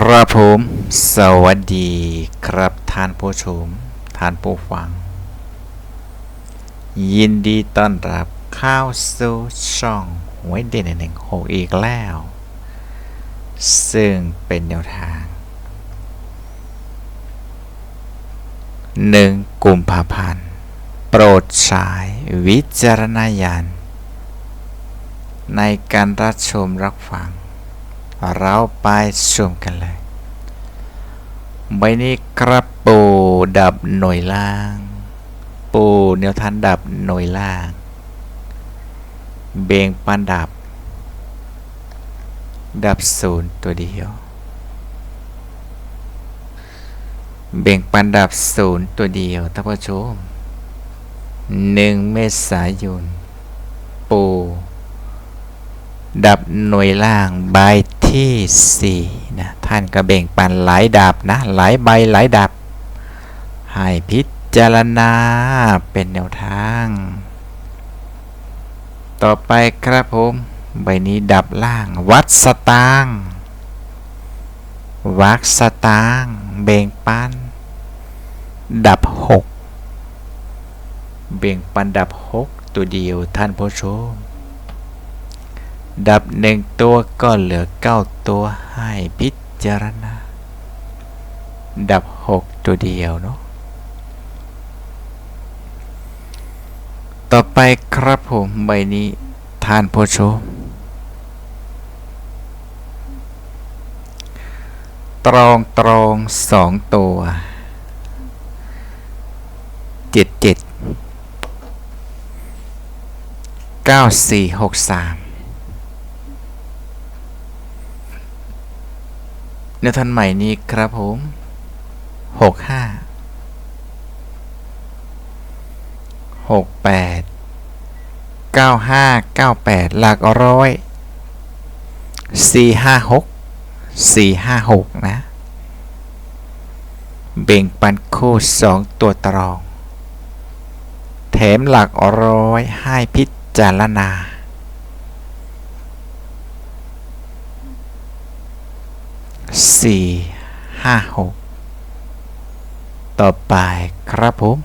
ครับผม สวัสดีครับท่านผู้ชม ท่านผู้ฟัง ยินดีต้อนรับเข้าสู่ช่องหวยเด่นหนึ่งหกอีกแล้ว ซึ่งเป็นแนวทางหนึ่งกุมภาพันธ์ โปรดใช้วิจารณญาณในการรับชมรับฟัง เราไปชมกันเลย ใบนี้กระปูดับหน่วยล่าง ปูแนวทันดับหน่วยล่าง เบงปันดับ ดับศูนย์ตัวเดียว เบ่งปันดับศูนย์ตัวเดียวท่านผู้ชมหนึ่งเมษายนปูดับหน่วยล่างใบ ที่สี่นะท่านก็เบ่งปันหลายดับนะหลายใบหลายดับให้พิจารณาเป็นแนวทาง ต่อไปครับผม ใบนี้ดับล่างวัดสตางวักสตางเบ่งปัน ดับหกเบ่งปันดับหกตัวเดียวท่านผู้ชม ดับหนึ่งตัวก็เหลือเก้าตัวให้พิจารณา ดับหกตัวเดียวเนาะต่อไปครับผมใบนี้ท่านผู้ชมตรองตรองสองตัวเจ็ดเจ็ดเก้าสี่หกสาม ในทันใหม่นี้ครับผมหกห้าหกแปดเก้าห้าเก้าแปดหลักร้อยสี่ห้าหกสี่ห้าหกนะ เบ่งปันคู่สองตัวตรอง แถมหลักร้อยให้พิจารณา 4 5 6 ต่อไปครับผม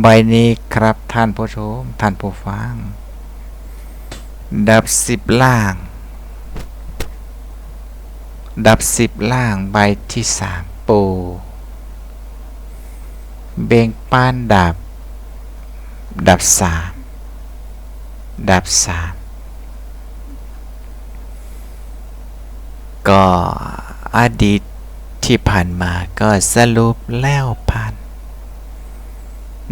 ใบนี้ครับท่านผู้ชม ท่านผู้ฟัง ดับสิบล่าง ดับสิบล่างใบที่สา3ปู เบ่งปานดับ ดับสามดับสาม ก็อดีตที่ผ่านมาก็สรุปแล้วผ่าน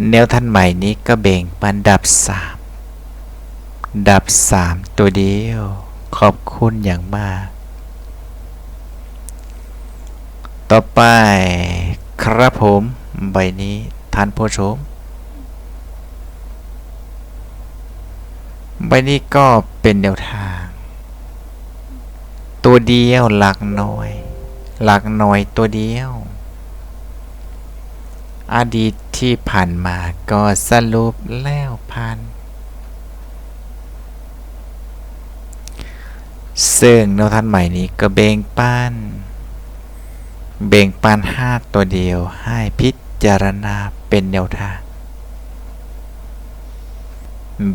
แนวทันใหม่นี้ก็เบ่งปันดับสามดับสามตัวเดียว ขอบคุณอย่างมาก ต่อไปครับผม ใบนี้ท่านผู้ชม ใบนี้ก็เป็นแนวทาง ตัวเดียวหลักหน้อยหลักหน้อยตัวเดียว อดีตที่ผ่านมาก็สรุปแล้วผ่านซึ่งแนวทันใหม่นี้ก็เบ่งปันเบ่งปันห้าตัวเดียวให้พิจารณาเป็นแนวทาง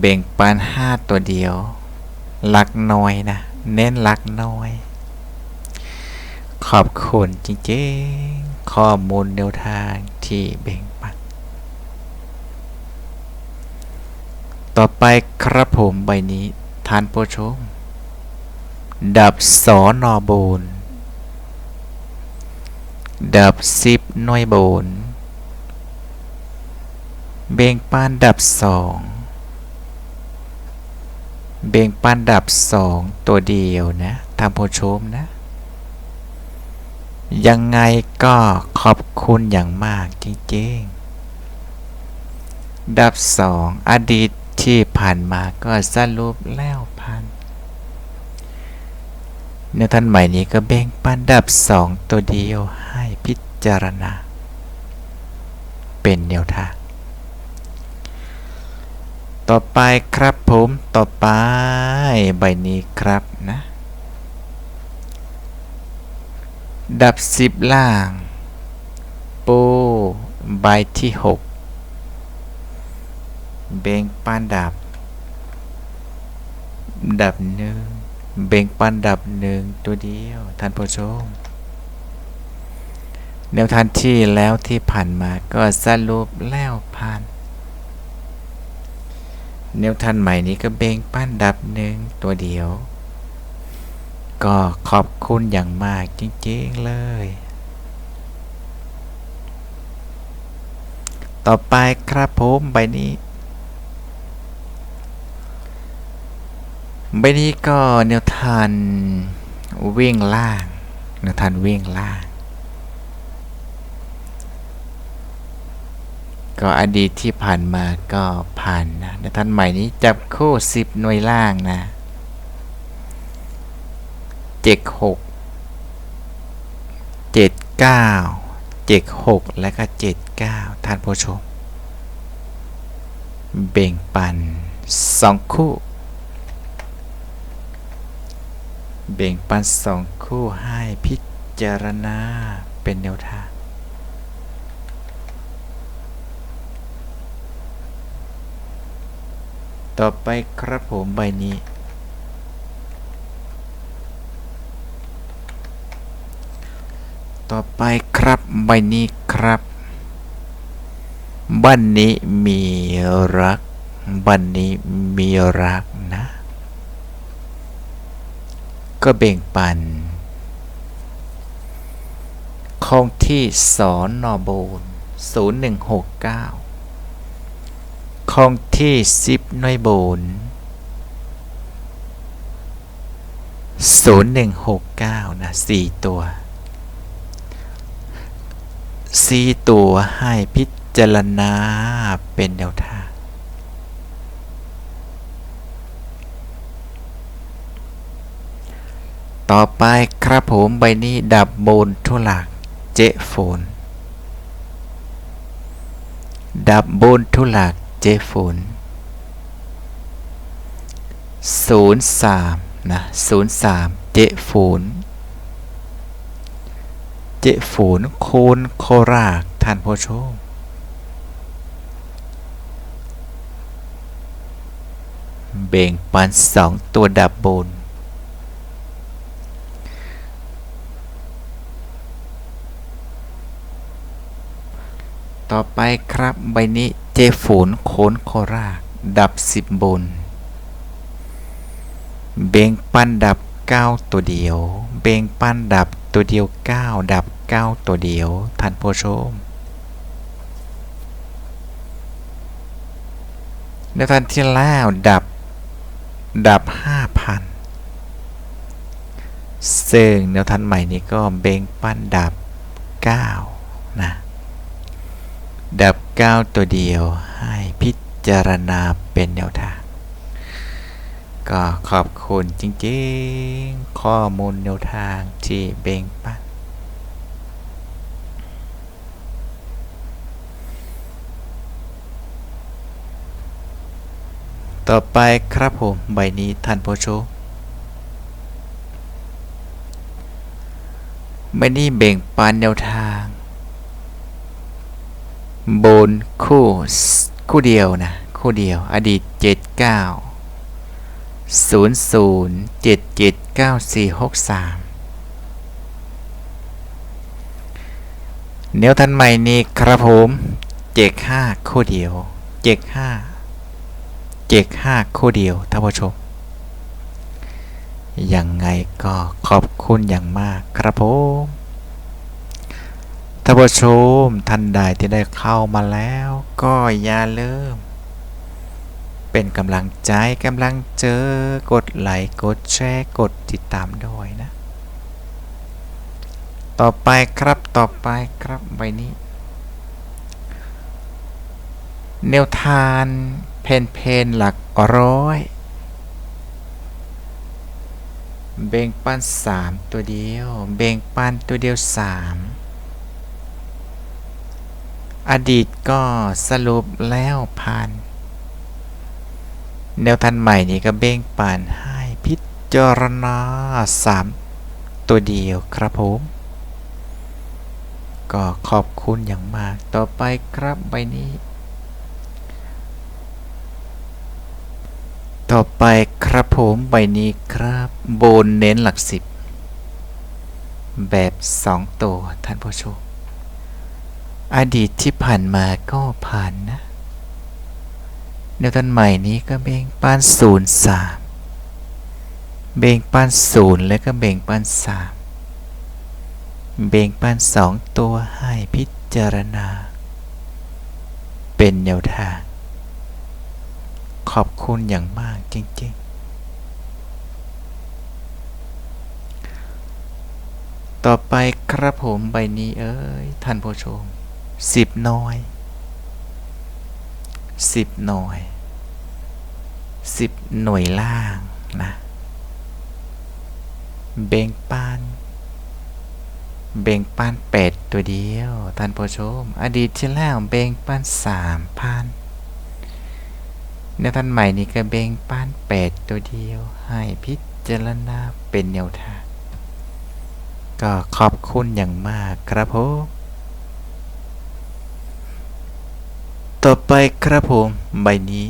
เบ่งปันห้าตัวเดียว หลักน้อยนะ เน้นหลักน้อย ขอบคุณจริงๆ ข้อมูลแนวทางที่เบ่งปันต่อไปครับผมใบนี้ท่านผู้ชม ดับสอนอบูนดับสิบน่วยบูนเบ่งปานดับสอง เบ่งปานดับสองตัวเดียวนะท่านผู้ชมนะ ยังไงก็ขอบคุณอย่างมากจริงๆ ดับสองอดีตที่ผ่านมาก็สรุปแล้วผ่านในท่านใหม่นี้ก็เบ่งปันดับสองตัวเดียวให้พิจารณา เป็นแนวทาง ต่อไปครับผมต่อไปใบนี้ครับนะ ดับสิบล่างปูใบที่หกเบ่งปันดับ ดับหนึ่งเบ่งปันดับหนึ่งตัวเดียวท่านผู้ชมแนวทางที่แล้วที่ผ่านมาก็สรุปแล้วผ่าน แนวทางใหม่นี้ก็เบ่งปั้นดับหนึ่งตัวเดียว ก็ขอบคุณอย่างมากจริงๆเลย ต่อไปครับผมใบนี้ใบนี้ก็แนวทานวิ่งล่างแนวทานวิ่งล่าง ก็อดีตที่ผ่านมาก็ผ่านนะแนวทานใหม่นี้จับคู่สิบหน่วยล่างนะเจ็ดหกเจ็ดเก้าเจ็ดหกและก็เจ็ดเก้าท่านผู้ชม เบ่งปันสองคู่ เบ่งปันสองคู่ให้พิจารณาเป็นแนวทาง ต่อไปครับผมใบนี้ ต่อไปครับใบนี้ครับ บ้านนี้มีรัก บ้านนี้มีรักนะ ก็เบ่งปันคงที่สอนนอโบน0169 คงที่ซิปน้อยโบน0169นะ4ตัว4ตัวให้พิจารณาเป็นแนวทางต่อไปครับผมใบนี้ดับโบนทุลักเจโฟนดับโบนทุลัก เจโฟนศูนย์สามนะศูนย์สามเจโฟนเจโฟนโคนโครากท่านผู้ชมเบ่งปันสองตัวดับบนต่อไปครับใบนี้ จฝูนโคนโครา ดับสิบบน เบ่งปันดับเก้าตัวเดียว เบ่งปันดับตัวเดียวเก้าดับเก้าตัวเดียวท่านผู้ชมในทันที่แล้วดับ ดับ5,000ซึ่งแนวทันใหม่นี้ก็เบ่งปั้นดับ9นะ ดับ 9 ตัวเดียวให้พิจารณาเป็นแนวทาง ก็ขอบคุณจริงๆ ข้อมูลแนวทางที่เบ่งปั้นต่อไปครับผม ใบนี้ท่านผู้ชมใบนี้เบ่งปันแนวทาง บนคู่คู่เดียวนะคู่เดียวอดีต 79 00 77 9463แนวทันใหม่นี้ครับผมเจก5คู่เดียวเจก5เจก5คู่เดียวท่านผู้ชมยังไงก็ขอบคุณอย่างมากครับผม ท่านผู้ชมท่านใดที่ได้เข้ามาแล้ว ก็อย่าลืมเป็นกำลังใจกำลังเจอกดไลค์กดแชร์กดติดตามด้วยนะ ต่อไปครับต่อไปครับใบนี้ แนวทานเพนเพนหลักร้อยเบ่งปันสามตัวเดียว เบ่งปันตัวเดียวสาม อดีตก็สรุปแล้วผ่าน แนวทันใหม่นี้ก็เบ่งปันให้พิจารณาสามตัวเดียวครับผม ก็ขอบคุณอย่างมากต่อไปครับใบนี้ ต่อไปครับผมใบนี้ครับโบนเน้นหลักสิบแบบ 2 ตัวท่านผู้ชม อดีตที่ผ่านมาก็ผ่านนะแนวต้นใหม่นี้ก็เบ่งป้านศูนย์สามเบ่งป้านศูนย์แล้วก็เบ่งป้านสามเบ่งป้านสองตัวให้พิจารณา เป็นแนวทาง ขอบคุณอย่างมากจริง ๆ ต่อไปครับผมใบนี้เอ้ยท่านผู้ชม สิบน้อยสิบหน่วยสิบหน่วยล่างนะเบ่งปานเบ่งปานเป็ดตัวเดียว ท่านผู้ชม อดีตที่แล้วเบ่งปานสามพันในท่านใหม่นี้ก็เบ่งปานเป็ดตัวเดียว ให้พิจารณาเป็นแนวทางก็ขอบคุณอย่างมากครับผม ต่อไปครับผมใบนี้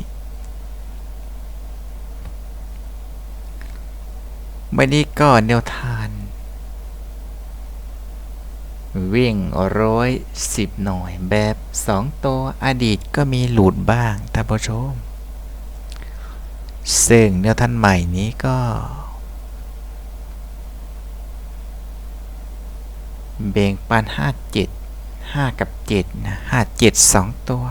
ใบนี้ก็แนวทาน วิ่งร้อยสิบหน่อยแบบสองตัวอดีตก็มีหลุดบ้างท่านผู้ชม ซึ่งแนวท่านใหม่นี้ก็เบ่งปันห้าเจ็ดห้ากับเจ็ดนะห้าเจ็ดสองตัว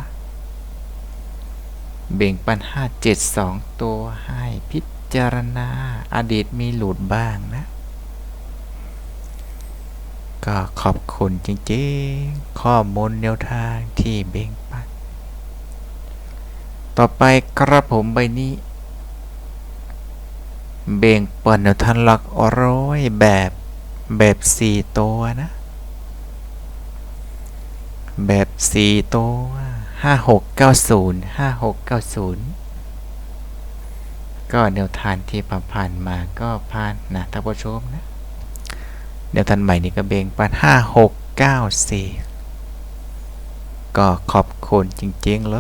เบ่งปันห้าเจ็ดสองตัวให้พิจารณาอดีตมีหลุดบ้างนะ ก็ขอบคุณจริงๆ ข้อมูลแนวทางที่เบ่งปัน ต่อไปกระผมใบนี้ เบ่งปันแนวทางหลักร้อยแบบแบบสี่ตัวนะ แบบสี่ตัว ห้าหกเก้าศูนย์ห้าหกเก้าศูนย์ก็แนวทางที่ผ่านมาก็ผ่านนะท่านผู้ชมนะแนวทางใหม่นี่ก็เบ่งปันห้าหกเก้าสี่ก็ขอบคุณจริงๆเล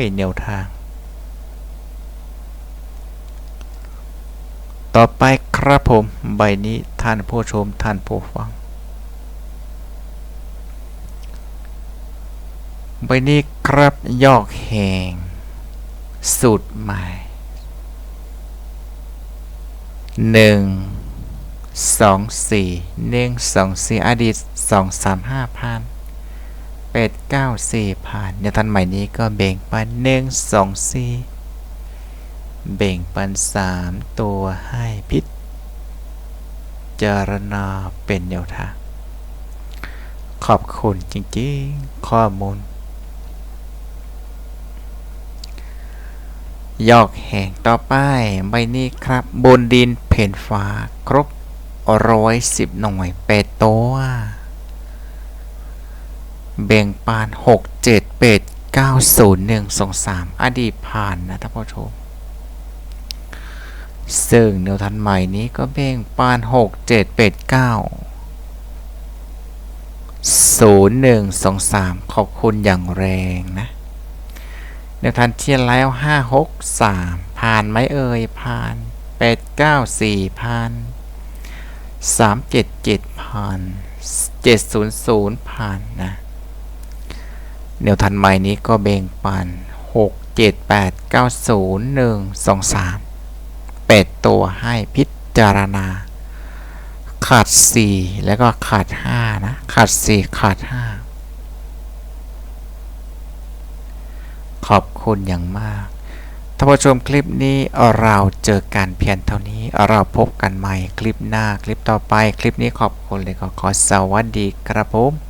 ยแนวทาง ต่อไปครับผมใบนี้ท่านผู้ชมท่านผู้ฟัง ใบนี้ครับยอกแหงสูตรใหม่หนึ่งสองสี่หนึ่งสองสี่อดีตสองสามห้าพันแปดเก้าสี่พันในทันใหม่นี้ก็เบ่งปันหนึ่งสองสี่เบ่งปันสามตัวให้พิจารณาเป็นแนวทางขอบคุณจริงๆ ข้อมูล ยอกแห่งต่อไปใบนี้ครับ บนดินเพนฟ้าครบร้อยสิบหน่วยเป็ดตัวแบ่งปานหกเจ็ดเป็ดเก้าศูนย์หนึ่งสองสามอดีตผ่านนะท่านผู้ชมซึ่งแนวทันใหม่นี้ก็แบ่งปานหกเจ็ดเป็ดเก้าศูนย์หนึ่งสองสามขอบคุณอย่างแรงนะ เดี่ยวทันเทียนแล้ว 5 6 3 ผ่านไหมเอ่ย ผ่าน 8 9 4 ผ่าน 3 7 7 ผ่าน 7 0 0 ผ่านนะเดี่ยวทันใหม่นี้ก็เบ่งปัน 6 7 8 9 0 1 2 3 8 ตัวให้พิจารณา ขาด 4 แล้วก็ขาด 5 นะ ขาด 4 ขาด 5 ขอบคุณอย่างมากท่านผู้ชมคลิปนี้เราเจอกันเพียงเท่านี้ เราพบกันใหม่คลิปหน้าคลิปต่อไป คลิปนี้ขอบคุณเลยขอขอสวัสดีครับผม